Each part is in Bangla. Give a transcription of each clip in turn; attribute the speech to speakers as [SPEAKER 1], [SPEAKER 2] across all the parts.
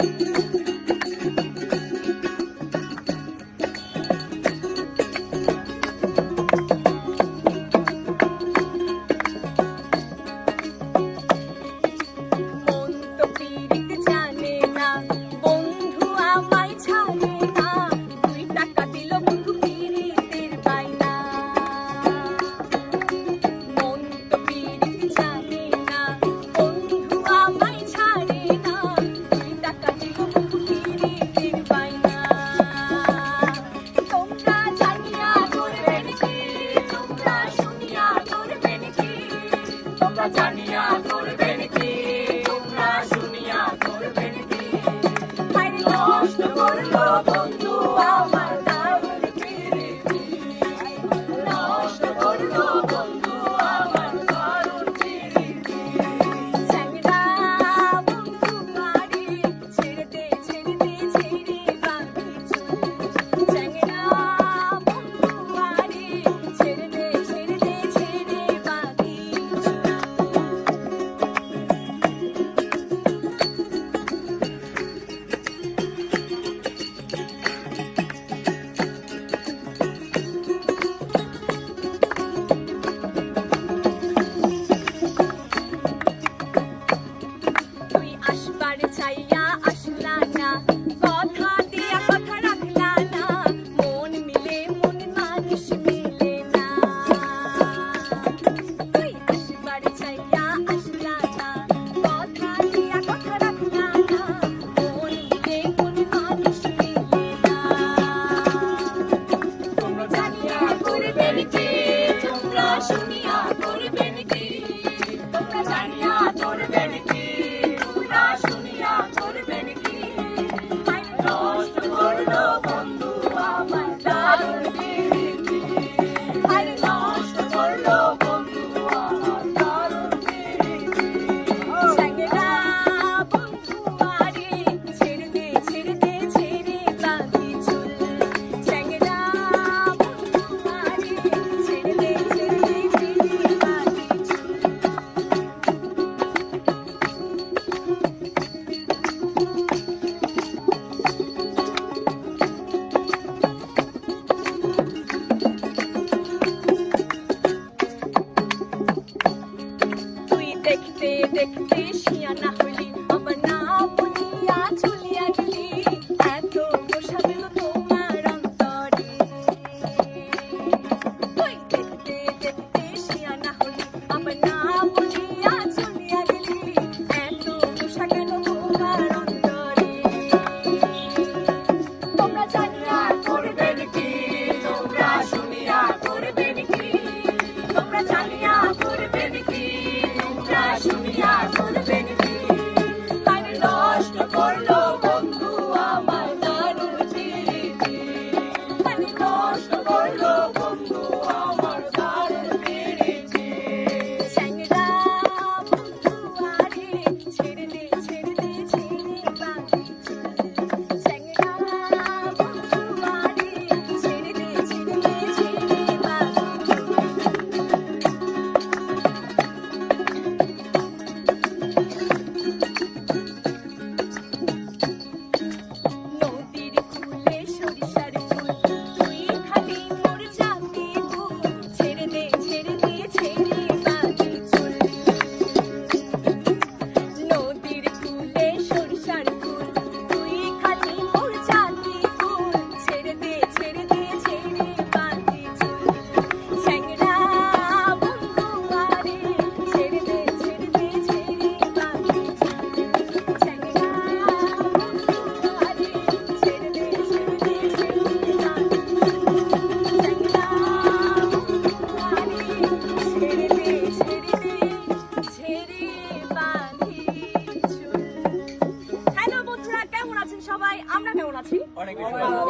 [SPEAKER 1] thank you ছাইয়া আসলা না কথা দিয়া কথা রাখলা না মন মিলে মন মানুষ মিলে না। তুই আসবার ছাইয়া Nick Fish. আছি।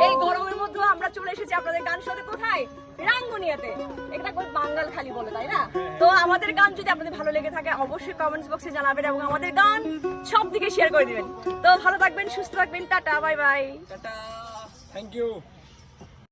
[SPEAKER 1] এই গরমের মধ্যেও আমরা চলে এসেছি আপনাদের গান শুনতে। কোথায়? রাঙ্গুনিয়াতে। এটা কোন বাঙ্গাল খালি বলে তাই না? তো আমাদের গান যদি আপনাদের ভালো লেগে থাকে অবশ্যই কমেন্টস বক্সে জানাবেন এবং আমাদের গান সব দিকে শেয়ার করে দিবেন। তো ভালো থাকবেন সুস্থ থাকবেন tata bye bye
[SPEAKER 2] tata thank you